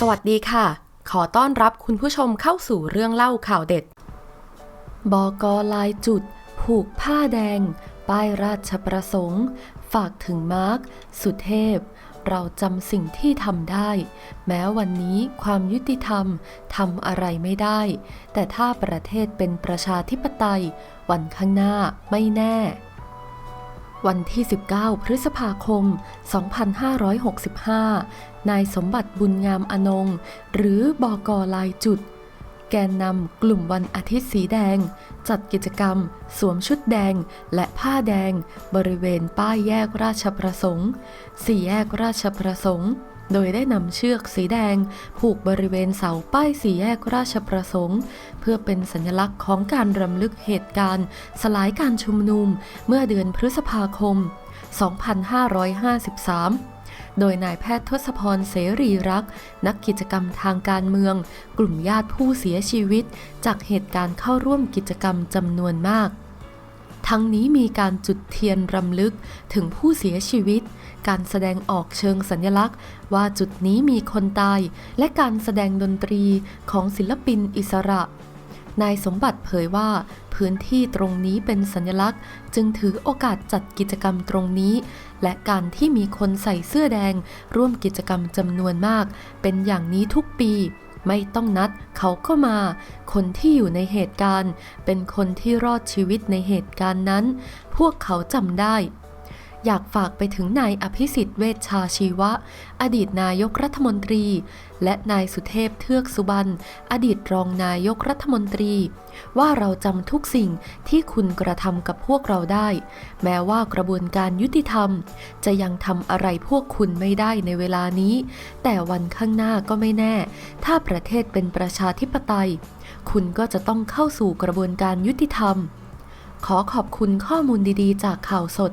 สวัสดีค่ะ ขอต้อนรับคุณผู้ชมเข้าสู่เรื่องเล่าข่าวเด็ด บกลายจุด ผูกผ้าแดง ป้ายราชประสงค์ ฝากถึงมาร์ค สุเทพ เราจำสิ่งที่ทำได้ แม้วันนี้ความยุติธรรมทำอะไรไม่ได้ แต่ถ้าประเทศเป็นประชาธิปไตย วันข้างหน้าไม่แน่ วันที่ 19 พฤษภาคม 2565 นายสมบัติบุญงามอนง หรือบอกอลายจุด แกนนำกลุ่มวันอาทิตย์สีแดง จัดกิจกรรม สวมชุดแดงและผ้าแดง บริเวณป้ายแยกราชประสงค์สี่แยกราชประสงค์ โดยได้นำเชือกสีแดง ผูกบริเวณเสาป้ายสี่แยกราชประสงค์ เพื่อเป็นสัญลักษณ์ของการรำลึกเหตุการณ์ สลายการชุมนุมเมื่อเดือนพฤษภาคม 2553โดยนายแพทย์ทศพรเสรีรัก นักกิจกรรมทางการเมือง กลุ่มญาติผู้เสียชีวิต จากเหตุการณ์เข้าร่วมกิจกรรมจำนวนมาก ทั้งนี้มีการจุดเทียนรำลึกถึงผู้เสียชีวิต การแสดงออกเชิงสัญลักษณ์ ว่าจุดนี้มีคนตาย และการแสดงดนตรีของศิลปินอิสระ นายสมบัติเผยว่าพื้นที่ตรงนี้เป็นสัญลักษณ์ จึงถือโอกาสจัดกิจกรรมตรงนี้ และการที่มีคนใส่เสื้อแดง ร่วมกิจกรรมจำนวนมาก เป็นอย่างนี้ทุกปี ไม่ต้องนัดเขาก็มา คนที่อยู่ในเหตุการณ์ เป็นคนที่รอดชีวิตในเหตุการณ์นั้น พวกเขาจำได้ อยากฝากไปถึงนายอภิสิทธิ์เวชชาชีวะ อดีตนายกรัฐมนตรี และนายสุเทพเทือกสุบรรณอดีตรองนายกรัฐมนตรี ว่าเราจำทุกสิ่งที่คุณกระทำกับพวกเราได้ แม้ว่ากระบวนการยุติธรรม จะยังทำอะไรพวกคุณไม่ได้ในเวลานี้ แต่วันข้างหน้าก็ไม่แน่ ถ้าประเทศเป็นประชาธิปไตย คุณก็จะต้องเข้าสู่กระบวนการยุติธรรม ขอขอบคุณข้อมูลดีๆ จากข่าวสด